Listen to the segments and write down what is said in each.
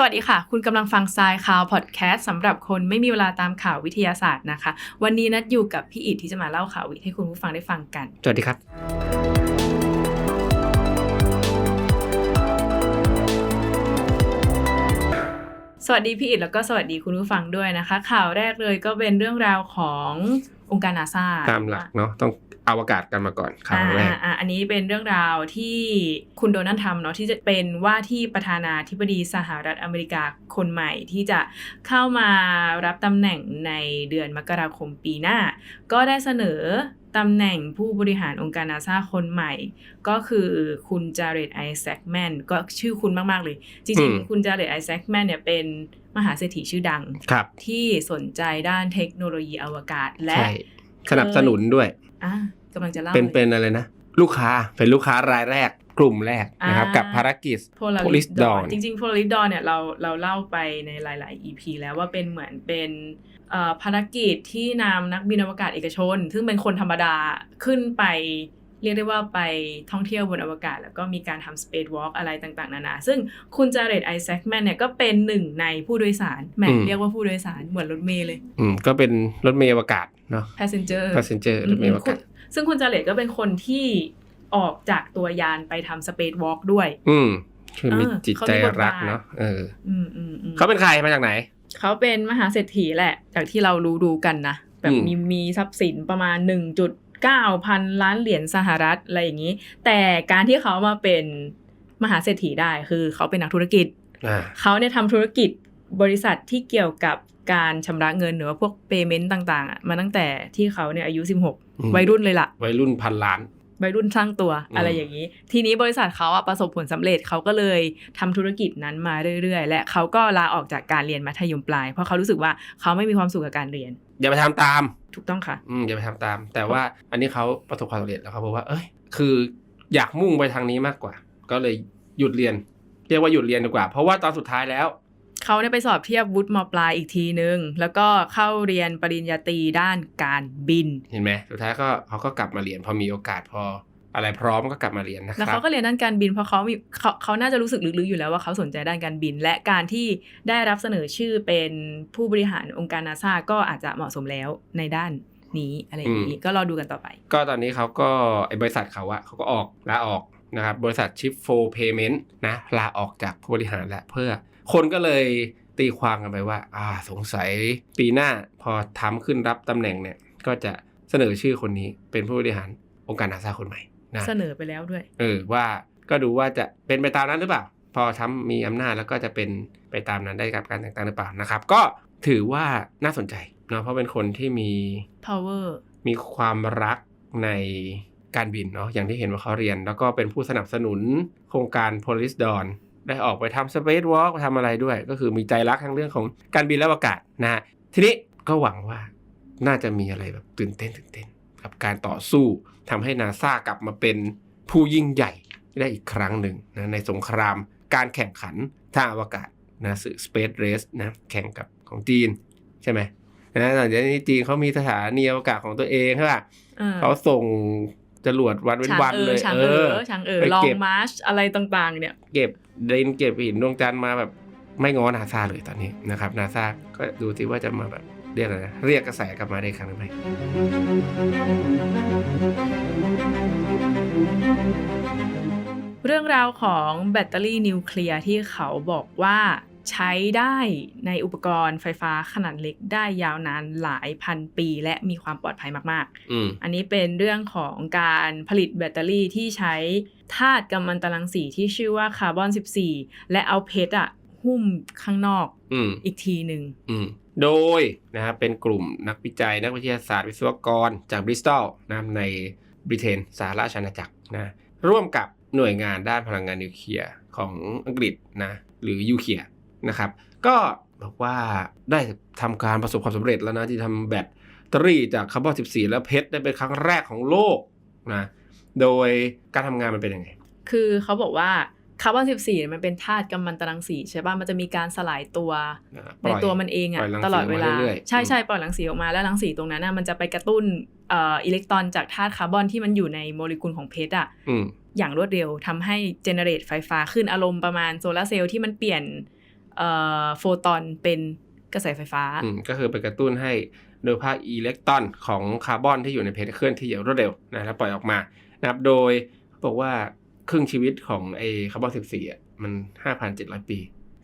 สวัสดีค่ะ คุณกำลังฟังทรายข่าวพอดแคสต์สำหรับคนไม่มีเวลาตามข่าววิทยาศาสตร์นะคะ วันนี้นัดอยู่กับพี่อิดที่จะมาเล่าข่าววิทย์ให้คุณผู้ฟังได้ฟังกัน สวัสดีครับ สวัสดีพี่อิดแล้วก็สวัสดีคุณผู้ฟังด้วยนะคะ ข่าวแรกเลยก็เป็นเรื่องราวขององค์การนาซาตามหลักเนาะต้อง อวกาศกันมาก่อนครั้งแรกอ่าอ่าอันนี้เป็นเรื่องราวที่คุณโดนัลด์ทรัมป์เนาะที่จะเป็นว่าที่ประธานาธิบดีสหรัฐอเมริกาคนใหม่ที่จะเข้ามารับตำแหน่งในเดือนมกราคมปีหน้า ก็ได้เสนอตำแหน่งผู้บริหารองค์การนาซาคนใหม่ ก็คือคุณจาเรตไอแซคแมนก็ชื่อคุณมาก ๆ เลย จริงอืมๆคุณจาเรตไอแซคแมนเนี่ยเป็นมหาเศรษฐีชื่อดังครับที่สนใจด้านเทคโนโลยีอวกาศและใช่สนับสนุนด้วยอะ กำลังจะเล่าเป็นลยเป็นอะไรนะ ลูกค้าเป็นลูกค้ารายแรกกลุ่มแรกนะครับอ่ากักับภารกิจ Polaris Polaris Dawn Dawn จริงๆ Polaris Dawn เนี่ยเราเราเล่าไปในหลาย ๆ EP แล้วว่าเป็นเหมือนเป็นเอ่อภารกิจที่นำนักบินอวกาศเอกชน ซึ่งเป็นคนธรรมดาขึ้นไป เรียกได้ว่าไปท่องเที่ยวบนอวกาศ แล้วก็มีการทำสเปซวอล์กอะไรต่างๆ นานา ซึ่งคุณจาเรดไอแซคแมนเนี่ยก็เป็นหนึ่งในผู้โดยสารแหมเรียกว่าผู้โดยสารเหมือนรถเมล์เลย อืม ก็เป็นรถเมล์อวกาศเนาะ passenger passenger รถเมล์อวกาศ ซึ่งคุณจาเรดก็เป็นคนที่ออกจากตัวยานไปทำสเปซวอล์กด้วย อืมคือมีจิตใจรักเนาะเอออืมอืมอืมเขาเป็นใครมาจากไหน เขาเป็นมหาเศรษฐีแหละ จากที่เรารู้ดูกันนะแบบมีมีทรัพย์สินประมาณหนึ่งจุด 9,000 ล้านเหรียญสหรัฐอะไรอย่างนี้ แต่การที่เขามาเป็นมหาเศรษฐีได้คือเขาเป็นนักธุรกิจ เขาเนี่ยทำธุรกิจบริษัทที่เกี่ยวกับการชำระเงินหรือว่าพวกเปย์เมนต์ต่าง ๆ มาตั้งแต่ที่เขาเนี่ยอายุ 16 วัยรุ่นเลยละ่ะ วัยรุ่นพันล้าน วัยรุ่นสร้างตัวอืมอะไรอย่างนี้ ทีนี้บริษัทเขาอะประสบผลสำเร็จเขาก็เลยทำธุรกิจนั้นมาเรื่อยๆ และเขาก็ลาออกจากการเรียนมัธยมปลาย เพราะเขารู้สึกว่าเขาไม่มีความสุขกับการเรียน อย่าไปทำตาม ถูกต้องค่ะ อืมอย่าไปทำตาม แต่ว่าอันนี้เขาประสบความสำเร็จแล้วเขาบอกว่า เอ้ย คืออยากมุ่งไปทางนี้มากกว่า ก็เลยหยุดเรียน เรียกว่าหยุดเรียนดีกว่า เพราะว่าตอนสุดท้ายแล้ว เขาเนี่ยไปสอบเทียบวุฒิมปลายอีกทีนึง แล้วก็เข้าเรียนปริญญาตรีด้านการบิน เห็นไหมสุดท้ายก็เขาก็กลับมาเรียนพอมีโอกาสพออะไรพร้อมก็กลับมาเรียนนะคแล้วรับเขาก็เรียนด้านการบินเพราะเขามีเขาเขาน่าจะรู้สึกลึกๆอยู่แล้วว่าเขาสนใจด้านการบิน และการที่ได้รับเสนอชื่อเป็นผู้บริหารองค์การนาซาก็อาจจะเหมาะสมแล้วในด้านนี้อะไรอย่างนี้ก็รอดูกันต่อไป ก็ตอนนี้เขาก็ไอ้บริษัทเขาอะเขาก็ออกลาออกนะครับบริษัทชิปโฟเพย์เมนต์นะลาออกจากผู้บริหารแล้วเพื่อ คนก็เลยตีความกันไปว่า อ่าสงสัยปีหน้าพอทำขึ้นรับตำแหน่งเนี่ยก็จะเสนอชื่อคนนี้เป็นผู้บริหารองค์การนาซาคนใหม่นะเสนอไปแล้วด้วย เออว่าก็ดูว่าจะเป็นไปตามนั้นหรือเปล่า พอทำมีอำนาจแล้วก็จะเป็นไปตามนั้นได้กับการแต่งตั้งหรือเปล่านะครับ ก็ถือว่าน่าสนใจเนาะเพราะเป็นคนที่มี power มีความรักในการบินเนาะอย่างที่เห็นว่าเขาเรียน แล้วก็เป็นผู้สนับสนุนโครงการ Polaris Dawn ได้ออกไปทำ Space Walk ไปทำอะไรด้วย ก็คือมีใจรักทั้งเรื่องของการบินและอากาศนะฮะทีนี้ก็หวังว่าน่าจะมีอะไรแบบตื่นเต้นตื่นเต้นกับการต่อสู้ทำให้นาซากลับมาเป็นผู้ยิ่งใหญ่ได้อีกครั้งหนึ่งนะในสงครามการแข่งขันทางอวกาศนะสื่อ Space Race นะแข่งกับของจีนใช่ไหมนะหลังจากนี้จีนเขามีสถานีอวกาศของตัวเองใช่ป่ะเออเขาส่งจรวดวันเว้นช้างวันเอเลอยช้างเอเอออช้างเออ ไปลองเก็บมาร์ชอะไรต่างๆ เนี่ย เก็บ ดินเก็บหินดวงจันทร์มาแบบไม่ง้อนาซาเลยตอนนี้นะครับนาซาก็ดูสิว่าจะมาแบบเรียกอะไรนะเรียกกระแสกลับมาได้ครั้งหรือไม่เรื่องราวของแบตเตอรี่นิวเคลียร์ที่เขาบอกว่า ใช้ได้ในอุปกรณ์ไฟฟ้าขนาดเล็กได้ยาวนานหลายพันปี และมีความปลอดภัยมากอืมๆอันนี้เป็นเรื่องของการผลิตแบตเตอรี่ที่ใช้ธาตุกัมมันตรังสีที่ชื่อว่าคาร์บอน 14 และเอาเพชรอะหุ้มข้างนอกอืมอีกทีหนึ่งอืมโดยนะครับเป็นกลุ่มนักวิจัยนักวิทยาศาสตร์วิศวกรจากบริสตอลนะครับในบริเตนสหราชอาณาจักรนะร่วมกับหน่วยงานด้านพลังงานนิวเคลียร์ของอังกฤษนะหรือยูเคลียร์ นะครับ ก็บอกว่าได้ทำการประสบความสำเร็จแล้วนะ ที่ทำแบตเตอรี่จากคาร์บอน14 และเพชรได้เป็นครั้งแรกของโลกนะโดยการทำงานมันเป็นยังไง คือเขาบอกว่าคาร์บอน14เนี่ยมันเป็นธาตุกัมมันตรังสีใช่ป่ะ มันจะมีการสลายตัวนะปในล่อยตัวมันเองปอะล่อยรังสีตลอดเวลาออกมาเรื่อยๆใช่อืมใช่ปล่อยรังสีออกมาแล้วรังสีตรงนั้นน่ะมันจะไปกระตุ้นเอ่ออิเล็กตรอนจากธาตุคาร์บอนที่มันอยู่ในโมเลกุลของเพชรอะอืมอย่างรวดเร็วทำให้เจเนเรตไฟฟ้าขึ้นอารมณ์ประมาณโซลาร์เซลล์ที่มันเปลี่ยนเอ่อ โฟตอนเป็นกระแสไฟฟ้าอืมก็คือไปกระตุ้นให้โดยภาคอิเล็กตรอนของคาร์บอนที่อยู่ในเพชรเคลื่อนที่อย่างรวดเร็วนะแล้วปล่อยออกมานะครับโดยเขาบอกว่าครึ่งชีวิตของไอ้คาร์บอน14อะมัน 5,700 ปี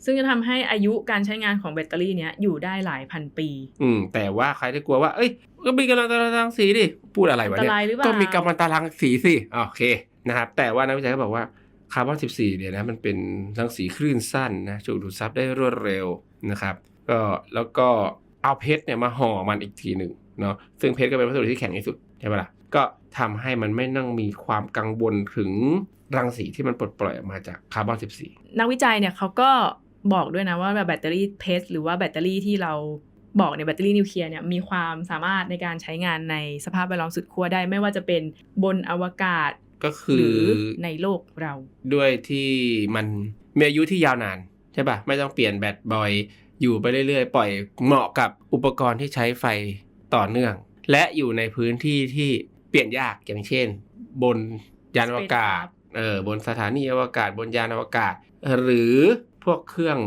ซึ่งจะทำให้อายุการใช้งานของแบตเตอรี่เนี้ยอยู่ได้หลายพันปี อืม แต่ว่าใครที่กลัวว่า เอ้ย ก็มีกำลังตารางสีดิ พูดอะไรอันวะตเนี่ยรายหรือเปล่าก็มีกำลังตารางสีสิอะโอเคนะครับ แต่ว่านักวิจัยก็บอกว่า คาร์บอน14เนี่ยนะมันเป็นรังสีคลื่นสั้นนะถูกดูดซับได้รวดเร็วนะครับก็แล้วก็เอาเพชรเนี่ยมาห่อมันอีกทีหนึ่งเนาะซึ่งเพชรก็เป็นวัสดุที่แข็งที่สุดใช่ปะล่ะก็ทำให้มันไม่นั่งมีความกังวลถึงรังสีที่มันปลดปล่อยออกมาจากคาร์บอน14 นักวิจัยเนี่ยเขาก็บอกด้วยนะว่าแบบแบตเตอรี่เพชรหรือว่าแบตเตอรี่ที่เราบอกในแบตเตอรี่นิวเคลียร์เนี่ยมีความสามารถในการใช้งานในสภาพแวดล้อมสุดขั้วได้ ไม่ว่าจะเป็นบนอวกาศ ก็คืหอรือในโลกเรา ด้วยที่มันมีอายุที่ยาวนานใช่ปะไม่ต้องเปลี่ยนแบตบ่อย อยู่ไปเรื่อยๆ ปล่อยเหมาะกับอุปกรณ์ที่ใช้ไฟต่อเนื่อง และอยู่ในพื้นที่ที่เปลี่ยนยากอย่างเช่น บนยานอวกาศ Spacecraft เออบนสถานีอวกาศบนยานอวกาศ หรือพวกเครื่อง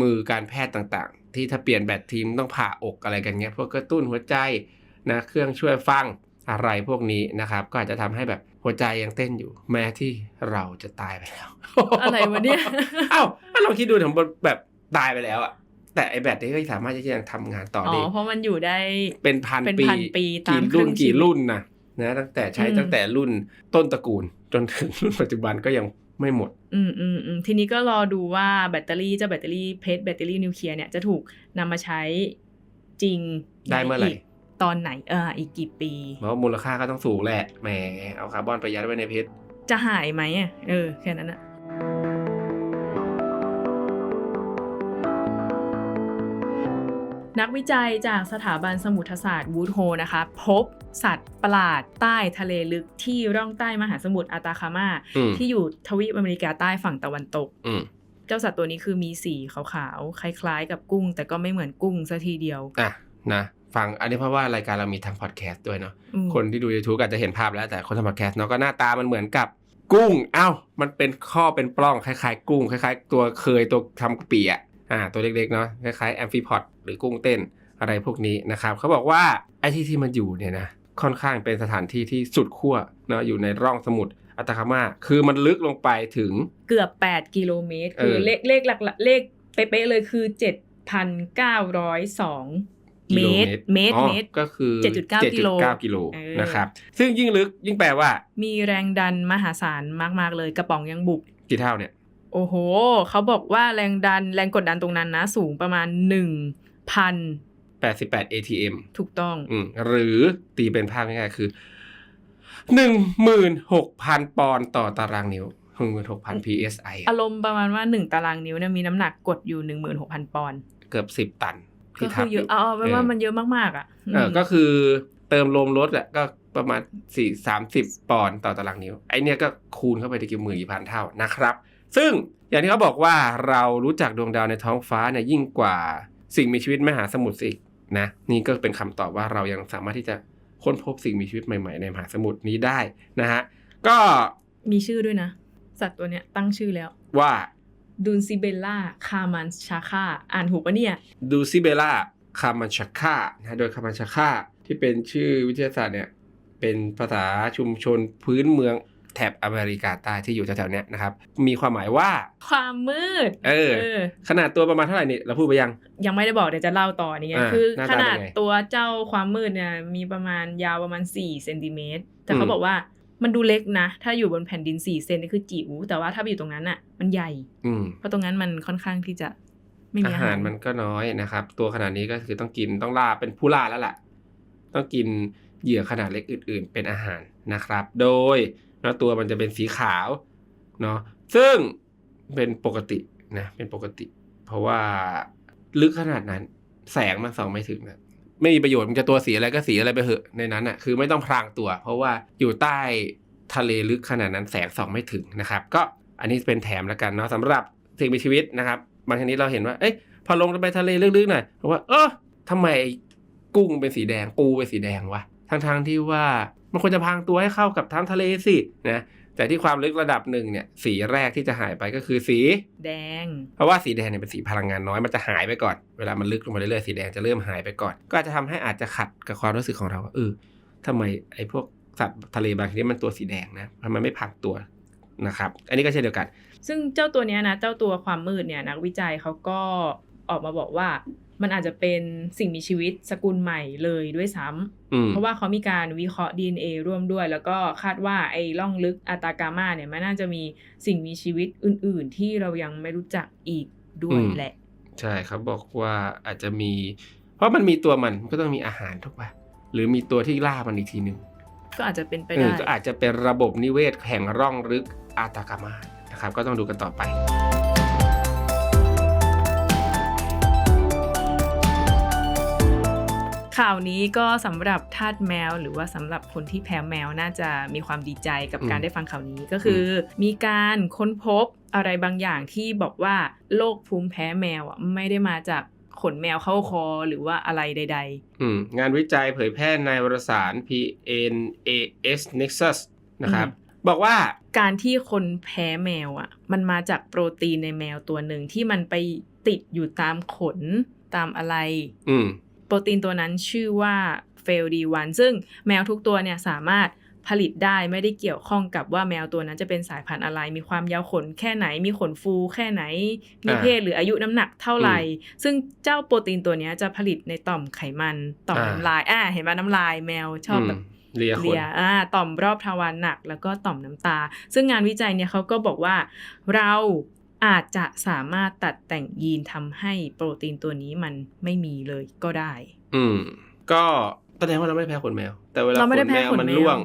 มือการแพทย์ต่างๆ ที่ถ้าเปลี่ยนแบตทีมต้องผ่าอกอะไรกันเงี้ยพวกกระตุ้นหัวใจนะเครื่องช่วยฟังอะไรพวกนี้นะครับ ก็อาจจะทำให้แบบ หัวใจยังเต้นอยู่ แม้ที่เราจะตายไปแล้ว อะไรวะเนี่ยเอ้าถ้าลองคิดดูถึงแบบตายไปแล้วอะแต่ไอแบตนี่ก็สามารถที่จะยังทำงานต่ออ๋ได้อเพราะมันอยู่ได้เป็นพันเป็นปีพันปีตามกี่ครึ่รุ่นงชีวิตกี่รุ่นนะนะตั้งแต่ใช้อืมตั้งแต่รุ่นต้นตระกูล จนถึงรุ่นปัจจุบันก็ยังไม่หมด อืมอืมอืมทีนี้ก็รอดูว่าแบตเตอรี่เจะแบตเตอรี่เพชรแบตเตอรี่นิวเคลียร์เนี่ยจะถูกนำมาใช้จริงได้เมื่อไหร่ก ตอนไหนเอออีกกี่ปีเพราะว่ามูลค่าก็ต้องสูงแหละแหมเอาคาร์บอนไปยัดไว้ในเพชรจะหายไหมอะเออแค่นั้นอะนักวิจัยจากสถาบันสมุทรศาสตร์วูดโฮนะคะ พบสัตว์ประหลาดใต้ทะเลลึกที่ร่องใต้มหาสมุทรอาตาคามาอืมที่อยู่ทวีปอเมริกาใต้ฝั่งตะวันตกอืมเจ้าสัตว์ตัวนี้คือมีสีขาวๆ คล้ายๆ กับกุ้ง แต่ก็ไม่เหมือนกุ้งซะทีเดียวอะนะ ฟังอันนี้เพราะว่ารายการเรามีทางพอดแคสต์ด้วยเนาะอืมคนที่ดู YouTube อาจจะเห็นภาพแล้ว แต่คนทำพอดแคสต์เนาะก็หน้าตามันเหมือนกับกุ้งเอ้ามันเป็นข้อเป็นปล้องคล้ายๆ กุ้งคล้ายๆ ตัวเคยตัวทำกะปิอะอ่าตัวเล็กๆเนาะคล้ายๆแอมฟิพอดหรือกุ้งเต้นอะไรพวกนี้นะครับเขาบอกว่าไอ้ที่ที่มันอยู่เนี่ยนะค่อนข้างเป็นสถานที่ที่สุดขั้วเนาะอยู่ในร่องสมุทรอัตาคามาคือมันลึกลงไปถึงเกือบ 8 กิโลเมตร คือเออเลขเลขหลักๆเลขเป๊ะๆเลยคือ 7,902 เมตรเมตรอ๋อเมตรก็คือ 7.9กิโล7.9กิโลเออนะครับซึ่งยิ่งลึกยิ่งแปลว่า มีแรงดันมหาศาลมาก ๆ เลยกระป๋องยังบุกกี่เท่าเนี่ย โอ้โห เขาบอกว่าแรงดันแรงกดดันตรงนั้นนะ สูงประมาณ 1,000 88 ATM ถูกต้องอืมหรือตีเป็นภาพง่ายๆคือ 16,000 ปอนด์ต่อตารางนิ้ว16,000 psi อารมณ์ประมาณว่า1ตารางนิ้วเนี่ยมีน้ำหนักกดอยู่16,000ปอนด์เกือบ10ตันก็ ที่คืทับออเยยู่อะเอาเอาเป็นว่ามันเยอะมากๆอะเออมก็คือเติมลมรถอะก็ประมาณ4 30ปอนด์ต่อตารางนิ้ว ไอเนี้ยก็คูณเข้าไปได้กี่หมื่นกี่พันเท่านะครับ ซึ่งอย่างที่เขาบอกว่าเรารู้จักดวงดาวในท้องฟ้าเนี่ยยิ่งกว่าสิ่งมีชีวิตมหาสมุทรอีกนะนี่ก็เป็นคำตอบว่าเรายังสามารถที่จะค้นพบสิ่งมีชีวิตใหม่ๆ ในมหาสมุทรนี้ได้นะฮะก็มีชื่อด้วยนะ สัตว์ตัวเนี้ยตั้งชื่อแล้วว่า ดูนซิเบลล่าคามันชาคาอ่านถูกปะเนี่ย ดูซิเบล่าคามันชาค่านะโดยคามันชาค่าที่เป็นชื่อวิทยาศาสตร์เนี่ย เป็นภาษาชุมชนพื้นเมืองแถบอเมริกาใต้ที่อยู่แถวๆเนี้ยนะครับ มีความหมายว่า ความมืด เออ ขนาดตัวประมาณเท่าไหร่นี่เราพูดไปยัง ยังไม่ได้บอกเดี๋ยวจะเล่าต่อนี่ไงอ่าคือหน้าขตานาดเป็นไงตัวเจ้าความมืดเนี่ยมีประมาณยาวประมาณ 4 เซนติเมตร แต่อืเขามบอกว่า มันดูเล็กนะ ถ้าอยู่บนแผ่นดิน4เซนนี่คือจิ๋วแต่ว่าถ้าไปอยู่ตรงนั้นอะมันใหญ่อืมเพราะตรงนั้นมันค่อนข้างที่จะไม่มีอาอาหาหารรมันก็น้อยนะครับ ตัวขนาดนี้ก็คือต้องกินต้องล่าเป็นผู้ล่าแล้วล่ะ ต้องกินเหยื่อขนาดเล็กอื่น ๆ เป็นอาหารนะครับ โดยเนาะตัวมันจะเป็นสีขาวเนาะซึ่งเป็นปกตินะเป็นปกติ เพราะว่าลึกขนาดนั้น แสงมันส่องไม่ถึงนะ ไม่มีประโยชน์มันจะตัวสีอะไรก็สีอะไรไปเหอะในนั้นอะคือไม่ต้องพรางตัว เพราะว่าอยู่ใต้ทะเลลึกขนาดนั้นแสงส่องไม่ถึงนะครับ ก็อันนี้เป็นแถมแล้วกันเนาะสำหรับสิ่งมีชีวิตนะครับบางทีนี้เราเห็นว่าเอ้ยพอลงไปทะเลลึกๆหน่อยเราะว่าเออทำไมกุ้งเป็นสีแดงปูเป็นสีแดงวะทั้งๆที่ว่า มันควรจะพรางตัวให้เข้ากับท้องทะเลสินะแต่ที่ความลึกระดับหนึ่งเนี่ยสีแรกที่จะหายไปก็คือสี แดง เพราะว่าสีแดงเนี่ยเป็นสีพลังงานน้อยมันจะหายไปก่อน เวลามันลึกลงมาเรื่อยๆสีแดงจะเริ่มหายไปก่อน ก็อาจจะทำให้อาจจะขัดกับความรู้สึกของเราว่าเออทำไมไอ้พวกสัตว์ทะเลบางชนิดมันตัวสีแดงนะทำไมไม่พักตัวนะครับ อันนี้ก็เช่นเดียวกัน ซึ่งเจ้าตัวเนี้ยนะเจ้าตัวความมืดเนี่ยนักวิจัยเขาก็ออกมาบอกว่า มันอาจจะเป็นสิ่งมีชีวิตสกุลใหม่เลยด้วยซ้ำอืมเพราะว่าเขามีการวิเคราะห์ DNA ร่วมด้วย แล้วก็คาดว่าไอ้ล่องลึกอัตากามาเนี่ยมันน่าจะมีสิ่งมีชีวิตอื่น ๆ ที่เรายังไม่รู้จักอีกด้วยแหละ ใช่ครับบอกว่าอาจจะมี เพราะมันมีตัวมันมันก็ต้องมีอาหารถูกป่ะหรือมีตัวที่ล่ามันอีกทีหนึ่งก็อาจจะเป็นไปเอได้อก็อาจจะเป็นระบบนิเวศแห่งร่องลึกอาตากามานะครับ ก็ต้องดูกันต่อไป ข่าวนี้ก็สำหรับทาสแมว หรือว่าสำหรับคนที่แพ้แมวน่าจะมีความดีใจกับอืมการได้ฟังข่าวนี้ก็คืออมีการค้นพบอะไรบางอย่างที่บอกว่าโรคภูมิแพ้แมวอะไม่ได้มาจากขนแมวเข้าคอหรือว่าอะไรใดอืมงานวิจัยเผยแพร่ในวารสาร PNAS Nexus นะครับบอกว่าๆการที่คนแพ้แมวอะ มันมาจากโปรตีนในแมวตัวหนึ่งที่มันไปติดอยู่ตามขนตามอะไร อืม โปรตีนตัวนั้นชื่อว่า f a l d 1 ซึ่งแมวทุกตัวเนี่ยสามารถผลิตได้ไม่ได้เกี่ยวข้องกับว่าแมวตัวนั้นจะเป็นสายพันธุ์อะไร มีความยาวขนแค่ไหน มีขนฟูแค่ไหน มีอ่าเพศหรืออายุน้ำหนักเท่าไหร่ ซึ่งเจ้าโปรตีนตัวเนี้ยจะผลิตในต่อมไขมันต่อมอ่าน้ำลายอ่าเห็นว่าน้ำลายแมวชอบแบบมเลียขนเลียอ่าต่อมรอบทวารหนักแล้วก็ต่อมน้ำตา ซึ่งงานวิจัยเนี่ยเขาก็บอกว่าเรา อาจจะสามารถตัดแต่งยีนทำให้โปรตีนตัวนี้มันไม่มีเลยก็ได้ อืม ก็แสดงว่าเราไม่ได้แพ้ขนแมว แต่เวลาเราไม่ขได้นแพ้แมวขนมันแมวร่วง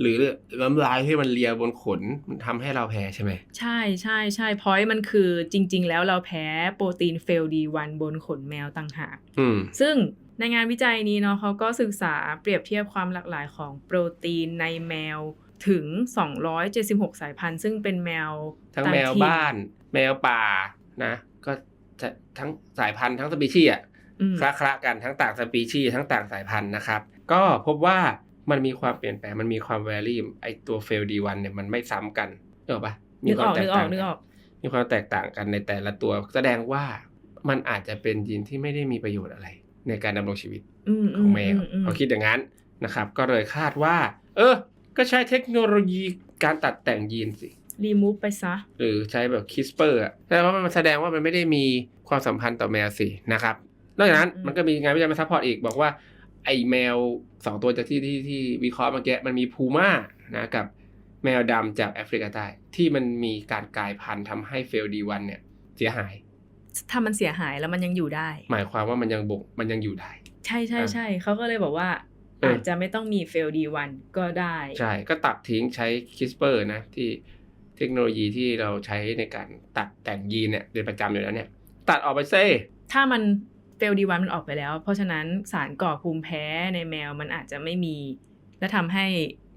หรือน้ำลายที่มันเลียบนขนมันทำให้เราแพ้ใช่ไหม ใช่ใช่ใช่พอยมันคือจริง ๆ แล้วเราแพ้โปรตีนเฟลดีวันบนขนแมวต่างหากอืมซึ่งในงานวิจัยนี้เนาะเขาก็ศึกษาเปรียบเทียบความหลากหลายของโปรตีนในแมว ถึง 276 สายพันธุ์ ซึ่งเป็นแมว ทั้งต่แมวถิ่บ้าน แมวป่านะ ก็จะทั้งสายพันธุ์ทั้งสปีชีส์อะอืมคละคละกันทั้งต่างสปีชีส์ทั้งต่างสายพันธุ์นะครับ ก็พบว่ามันมีความเปลี่ยนแปลงมันมีความแวรี่ไอตัวเฟลดีวันเนี่ยมันไม่ซ้ำกันนึกออกปะมีนึกคอวามอกแตนึกกออต่ากงนึกกัอนอกมีความแตกต่างกันในแต่ละตัวแสดงว่ามันอาจจะเป็นยีนที่ไม่ได้มีประโยชน์อะไร ในการดำรงชีวิตอืมของแมวอืมเขาคิดอย่างนั้นนะครับ ก็เลยคาดว่า เออ ก็ใช้เทคโนโลยีการตัดแต่งยีนสิ รีมูฟไปซะ หรือใช้แบบคิสเปอร์อะแต่ว่ามันแสดงว่ามันไม่ได้มีความสัมพันธ์ต่อแมวสินะครับ นอกจากนั้นอืมมันก็มีงานวิจัยมาซัพพอร์ตอีกบอกว่า ไอแมวสองตัวจากที่ที่ที่วิเคราะห์เมื่อกี้มันมีพูม่านะกับแมวดำจากแอฟริกาใต้ที่มันมีการกลายพันธุ์ทำให้เฟลดีวันเนี่ยเสียหาย ถ้ามันเสียหายแล้วมันยังอยู่ได้ หมายความว่ามันยังบกมันยังอยู่ได้ ใช่ใช่อะใช่เขาก็เลยบอกว่าเออออาจจะไม่ต้องมีเฟลดีวันก็ได้ ใช่ ก็ตัดทิ้งใช้คิสเปอร์นะที่เทคโนโลยีที่เราใช้ในการตัดแต่งยีนเนี่ยเป็นประจำอยู่แล้วเนี่ย ตัดออกไปเซ่ถ้ามันเฟลดีวันมันออกไปแล้ว เพราะฉะนั้นสารก่อภูมิแพ้ในแมวมันอาจจะไม่มี และทำให้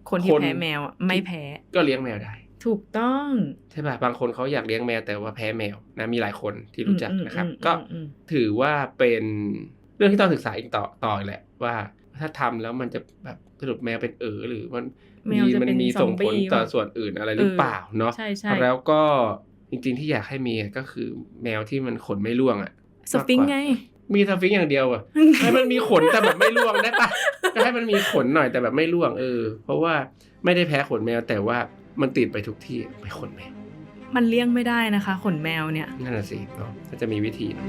คนที่แพ้แมวอะไม่แพ้ ก็เลี้ยงแมวได้ ถูกต้องใช่ป่ะบางคนเขาอยากเลี้ยงแมวแต่ว่าแพ้แมวนะมีหลายคนที่รู้จักอืมนะครับอืมก็อืมอืมถือว่าเป็นเรื่องที่ต้องศึกษาอีกต่อต่ออีกแหละว่า ถ้าทำแล้วมันจะแบบสรุปแมวเป็นเออหรือมันแมวจะมัเป็นมีซอส่มงผบี้ลต่อวะส่วนอื่นอะไรหรือเปล่าเนาะใช่ใช่แล้วก็จริงๆที่อยากให้มีก็คือแมวที่มันขนไม่ร่วงอะสฟิงค์ไง มีสฟิงค์อย่างเดียวอะให้มันมีขนแต่แบบไม่ร่วงได้ปะก็ให้มันมีขนหน่อยแต่แบบไม่ร่วงเออ เพราะว่าไม่ได้แพ้ขนแมวแต่ว่ามันติดไปทุกที่ไปขนแมวมันเลี้ยงไม่ได้นะคะ ขนแมวเนี่ย นั่นน่ะสิเนาะก็จะมีวิธีเนอะ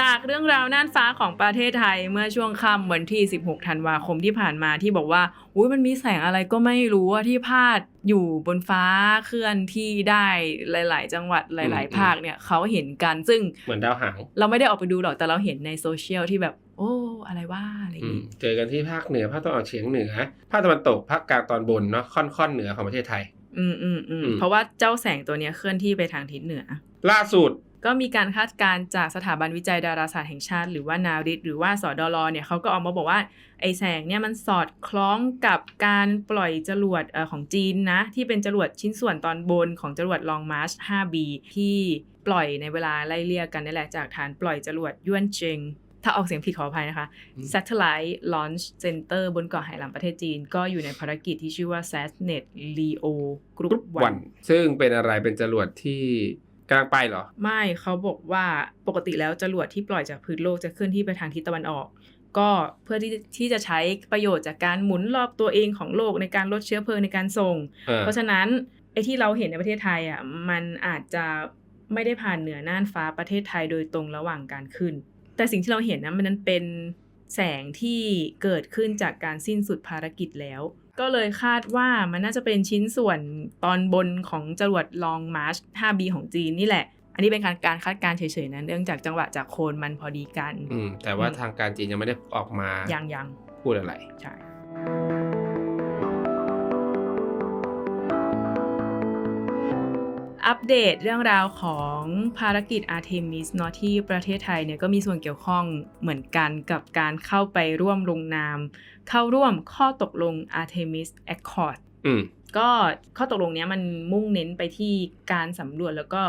จากเรื่องราวน่านฟ้าของประเทศไทยเมื่อช่วงค่ำวันที่ 16 ธันวาคมที่ผ่านมาที่บอกว่าอุ้ยมันมีแสงอะไรก็ไม่รู้อะที่พาดอยู่บนฟ้าเคลื่อนที่ได้หลาย ๆ จังหวัดหลาย ๆ ภาคเนี่ยเขาเห็นกันซึ่งเหมือนดาวหางเราไม่ได้ออกไปดูหรอกแต่เราเห็นในโซเชียลที่แบบโอ้อะไรว่าอะไรอย่างอืมงี้เจอกันที่ภาคเหนือภาคตะวันออกเฉียงเหนือภาคตะวันตกภาคกลางตอนบนเนาะค่อนค่อนๆเหนือของประเทศไทยอืมอืมอืมอืมเพราะว่าเจ้าแสงตัวเนี้ยเคลื่อนที่ไปทางทิศเหนือ ล่าสุด ก็มีการคาดการณ์จากสถาบันวิจัยดาราศาสตร์แห่งชาติ หรือว่านาริตหรือว่าสอดลเนี่ยเขาก็ออกมาบอกว่าไอแสงเนี่ยมันสอดคล้องกับการปล่อยจรวดเอ่อของจีนนะ ที่เป็นจรวดชิ้นส่วนตอนบนของจรวดลองมาร์ช 5B ที่ปล่อยในเวลาไล่เลี่ยกันนี่แหละจากฐานปล่อยจรวดยวนเจงถ้าออกเสียงผิดขออภัยนะคะอืม Satellite Launch Center บนเกาะไหหลำประเทศจีน ก็อยู่ในภารกิจที่ชื่อว่า SASNet Leo กรุ๊ Group ปวัน1ซึ่งเป็นอะไรเป็นจรวดที่ กำลังไปเหรอ ไม่เขาบอกว่าปกติแล้วจรวดที่ปล่อยจากพื้นโลกจะเคลื่อนที่ไปทางทิศตะวันออก ก็เพื่อที่ที่จะใช้ประโยชน์จากการหมุนรอบตัวเองของโลกในการลดเชื้อเพลิงในการส่ง เออ เพราะฉะนั้นไอ้ที่เราเห็นในประเทศไทยอะมันอาจจะไม่ได้ผ่านเหนือน่านฟ้าประเทศไทยโดยตรงระหว่างการขึ้น แต่สิ่งที่เราเห็นนะมันนั้นเป็นแสงที่เกิดขึ้นจากการสิ้นสุดภารกิจแล้ว ก็เลยคาดว่ามันน่าจะเป็นชิ้นส่วนตอนบนของจรวดลองมาร์ช 5B ของจีนนี่แหละ อันนี้เป็นการการคาดการณ์เฉยๆนะเนื่องจากจังหวะจากโคนมันพอดีกัน อืมแต่ว่าอืมทางการจีนยังไม่ได้ออกมายังยังพูดอะไร ใช่ อัปเดตเรื่องราวของภารกิจ Artemis เนาะที่ประเทศไทยเนี่ยก็มีส่วนเกี่ยวข้องเหมือนกันกับการเข้าไปร่วมลงนาม เข้าร่วมข้อตกลง Artemis Accord อืมก็ข้อตกลงเนี้ยมันมุ่งเน้นไปที่การสำรวจแล้วก็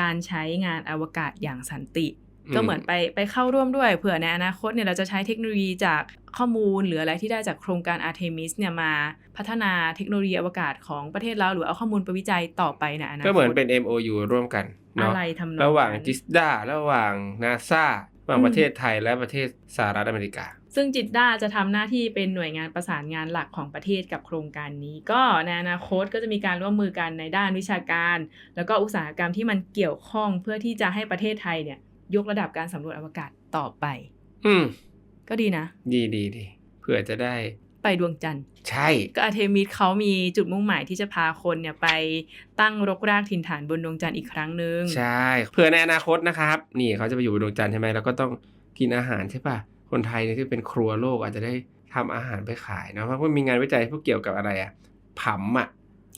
การใช้งานอวกาศอย่างสันติอืมก็เหมือนไปไปเข้าร่วมด้วยเผื่อในอนาคตเนี่ยเราจะใช้เทคโนโลยีจาก ข้อมูลหรืออะไรที่ได้จากโครงการ Artemis เนี่ยมาพัฒนาเทคโนโลยีอวกาศของประเทศเราหรือเอาข้อมูลไปวิจัยต่อไปในอนาคตก็เหมือนเป็น MOU ร่วมกันอะเนาะไรทำนองระหว่างนั้นจิสดาระหว่างนาซาระหว่างอืมประเทศไทยและประเทศสหรัฐอเมริกา ซึ่งจิตด้าจะทำหน้าที่เป็นหน่วยงานประสานงานหลักของประเทศกับโครงการนี้ ก็ในอนาคตก็จะมีการร่วมมือกันในด้านวิชาการ แล้วก็อุตสาหกรรมที่มันเกี่ยวข้องเพื่อที่จะให้ประเทศไทยเนี่ยยกระดับการสำรวจอวกาศต่อไป อืม ก็ดีนะ ดีดีดีเผื่อจะได้ไปดวงจันทร์ ใช่ ก็อาร์เทมิสเขามีจุดมุ่งหมายที่จะพาคนเนี่ยไปตั้งรกรากถิ่นฐานบนดวงจันทร์อีกครั้งหนึ่งใช่เผื่อในอนาคตนะครับ นี่เขาจะไปอยู่บนดวงจันทร์ใช่ไหมแล้วก็ต้องกินอาหารใช่ป่ะคนไทยเนี่ยที่เป็นครัวโลกอาจจะได้ทำอาหารไปขายเนาะเพราะว่ามีงานวิจัยพวกเกี่ยวกับอะไรอะผำอะ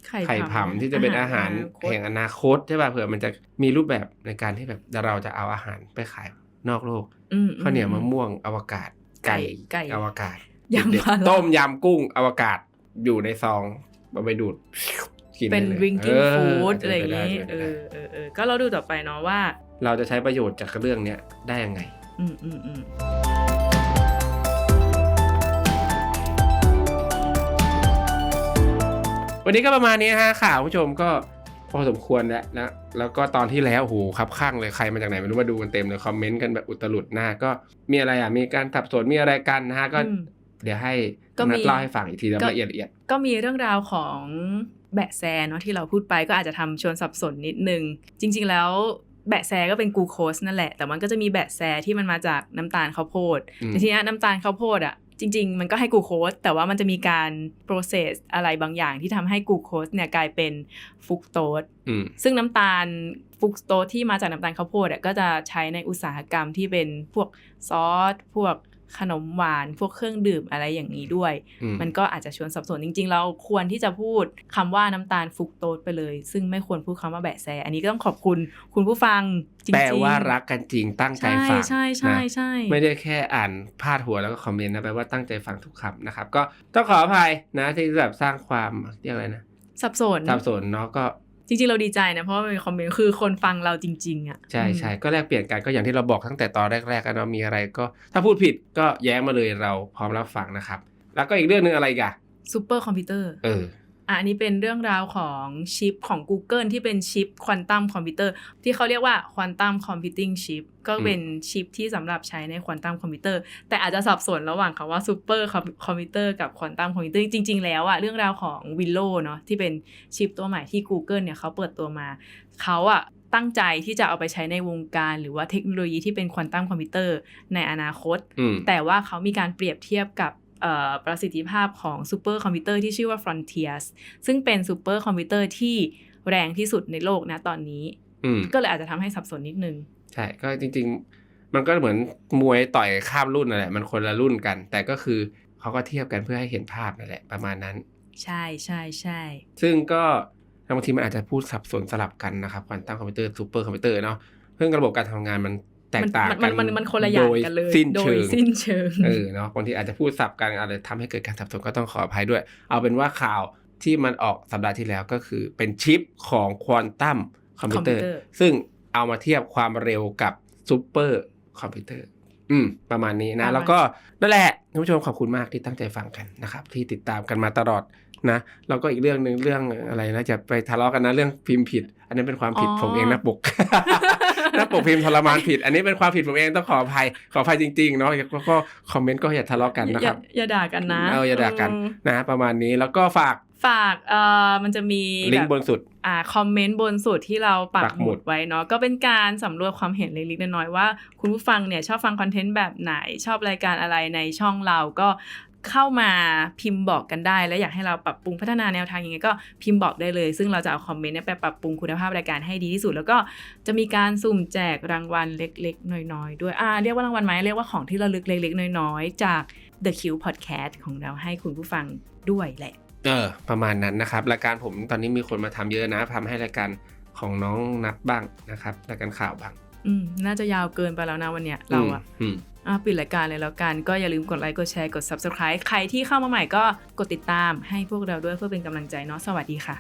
ไข่ไข่ผำที่จะเป็นอาหารคตแห่งอนาคตใช่ป่ะเผื่อมันจะมีรูปแบบในการที่แบบเราจะเอาอาหารไปขายนอกโลกอืมข้าวเหนียวมะม่วงอวกาศ ไก่ไก่อวกาศยำเด็ดๆปลาร้าต้มยำกุ้งอวกาศอยู่ในซองเอาไปดูดกินเป็นได้ลย drinking เออ food จอะไรอย่างปด้นี้จะเอไปได้อเออเออก็เราดูต่อไปเนาะว่า เราจะใช้ประโยชน์จากเรื่องเนี้ยได้ยังไง อืมอืมอืมวันนี้ก็ประมาณนี้ฮะข่าวคุณผู้ชมก็ พอสมควรแล้วนะแล้วก็ตอนที่แล้วโหครับข้างเลยใครมาจากไหนไม่รู้มาดูกันเต็มเลยคอมเมนต์กันแบบอุตลุดหน้าก็มีอะไรอะมีการสับสนมีอะไรกันนะฮะก็อืมเดี๋ยวให้ก็มีนัดเล่าให้ฟังอีกทีแล้วก็ละเอียดละเอียดก็มีเรื่องราวของแบะแซเนาะที่เราพูดไปก็อาจจะทำชวนสับสนนิดนึง จริง ๆ แล้วแบะแซก็เป็นกลูโคสนั่นแหละ แต่มันก็จะมีแบะแซที่มันมาจากน้ำตาลข้าวโพดอืมแต่ทีเนี้ยน้ำตาลข้าวโพดอะ จริง ๆ มันก็ให้กลูโคสแต่ว่ามันจะมีการ process อะไรบางอย่างที่ทำให้กลูโคสเนี่ยกลายเป็นฟรุกโตสอืมซึ่งน้ำตาลฟรุกโตสที่มาจากน้ำตาลข้าวโพดอะก็จะใช้ในอุตสาหกรรมที่เป็นพวกซอสพวก ขนมหวานพวกเครื่องดื่มอะไรอย่างนี้ด้วยอืมมันก็อาจจะชวนสับสนจริง ๆ เราควรที่จะพูดคำว่าน้ำตาลฟรุกโตสไปเลย ซึ่งไม่ควรพูดคำว่าแบะแซ อันนี้ก็ต้องขอบคุณคุณผู้ฟังจริงๆแปลว่ารักกันจริงตั้งใจใช่ฟังใช่ใช่นะใช่ไม่ได้แค่อ่านพาดหัวแล้วก็คอมเมนต์นะแปลว่าตั้งใจฟังทุกคำนะครับ ก็ต้องขออภัยนะที่แบบสร้างความเรียกอะไรนะสับสนสับสนเนาะก็ จริงๆ เราดีใจนะ เพราะว่ามันมีคอมเมนต์คือคนฟังเราจริง ๆ อะ ใช่อืมใช่ก็แลกเปลี่ยนกันก็อย่างที่เราบอกตั้งแต่ตอนแรกๆกันเนาะมีอะไรก็ ถ้าพูดผิดก็แย้งมาเลยเราพร้อมรับฟังนะครับ แล้วก็อีกเรื่องหนึงอะไรอีกอะซูเปอร์คอมพิวเตอร์เออ อะอันนี้เป็นเรื่องราวของชิปของ Google ที่เป็นชิปควอนตัมคอมพิวเตอร์ที่เขาเรียกว่าควอนตัมคอมพิวติ้งชิปก็เป็นชิปที่สำหรับใช้ในควอนตัมคอมพิวเตอร์แต่อาจจะสับสนระหว่างคำว่าซูเปอร์คอมพิวเตอร์กับควอนตัมคอมพิวเตอร์จริง ๆ แล้วอะเรื่องราวของ Willow เนาะที่เป็นชิปตัวใหม่ที่ Google เนี่ยเขาเปิดตัวมาเขาอะตั้งใจที่จะเอาไปใช้ในวงการ หรือว่าเทคโนโลยีที่เป็นควอนตัมคอมพิวเตอร์ในอนาคตอืมแต่ว่าเขามีการเปรียบเทียบกับเอ่อ ประสิทธิภาพของซูเปอร์คอมพิวเตอร์ที่ชื่อว่า Frontiers ซึ่งเป็นซูเปอร์คอมพิวเตอร์ที่แรงที่สุดในโลกนะตอนนี้อืมก็เลยอาจจะทำให้สับสนนิดนึง ใช่ ก็จริง ๆ มันก็เหมือนมวยต่อยข้ามรุ่นนั่นแหละ มันคนละรุ่นกัน แต่ก็คือเขาก็เทียบกันเพื่อให้เห็นภาพนั่นแหละประมาณนั้น ใช่ใช่ใช่ซึ่งก็บางทีมันอาจจะพูดสับสนสลับกันนะครับควอนตัมคอมพิวเตอร์ซูเปอร์คอมพิวเตอร์เนาะเรื่องระบบการทำงานมัน แตกต่างมักันมันมันคนละอย่างกันเลยโดสิ้นโดเชิยงสิ้นเชิงเออเนาะบางทีอาจจะพูดสับกันอะไรทำให้เกิดการสับสนก็ต้องขออภัยด้วย เอาเป็นว่าข่าวที่มันออกสัปดาห์ที่แล้วก็คือเป็นชิปของควอนตัมคอมพิวเตอร์คอมพิวเตอร์ซึ่งเอามาเทียบความเร็วกับซูเปอร์คอมพิวเตอร์ อืม ประมาณนี้ประนะมาณแล้วก็นั่นแหละท่านผู้ชมขอบคุณมากที่ตั้งใจฟังกันนะครับ ที่ติดตามกันมาตลอด นะแล้วก็อีกเรื่องหนึ่งเรื่องอะไรนะจะไปทะเลาะกันนะเรื่องพิมพ์ผิด อันนี้เป็นความผิดผมเองหนะปกหน้าปกพิมพ์ทรมานผิด อันนี้เป็นความผิดผมเองต้องขออภัยขออภัยจริงๆเนาะแล้วก็คอมเมนต์ก็อย่าทะเลาะกันนะอคย่ารับอย่าด่ากันนะเอาอย่าด่ากันเออนะประมาณนี้แล้วก็ฝากฝากเอ่อมันจะมีลิงแบบก์บนสุดอ่าคอมเมนต์บนสุดที่เราปักปักหหมุมุดดไว้เนาะก็เป็นการสำรวจความเห็นเล็กๆน้อยๆว่า คุณผู้ฟังเนี่ยชอบฟังคอนเทนต์แบบไหนชอบรายการอะไรในช่องเราก็ เข้ามาพิมพ์บอกกันได้ และอยากให้เราปรับปรุงพัฒนาแนวทางยังไงก็พิมพ์บอกได้เลย ซึ่งเราจะเอาคอมเมนต์เนี่ยไปปรับปรุงคุณภาพรายการให้ดีที่สุด แล้วก็จะมีการสุ่มแจกรางวัลเล็กๆ น้อยๆ ด้วยอ่าเรียกว่ารางวัลไหมเรียกว่าของที่ระลึกเล็กๆ น้อยๆ จาก The Q Podcast ของเราให้คุณผู้ฟังด้วยแหละเออประมาณนั้นนะครับรายการผมตอนนี้มีคนมาทำเยอะนะทำให้รายการของน้องนัดบ้างนะครับรายการข่าวบ้างอืมน่าจะยาวเกินไปแล้วนะวันเนี้ยเราอะอืม อะปิดรายการเลยแล้วกันก็อย่าลืมกดไลค์กดแชร์กด Subscribe ใครที่เข้ามาใหม่ก็กดติดตามให้พวกเราด้วยเพื่อเป็นกำลังใจเนาะสวัสดีค่ะ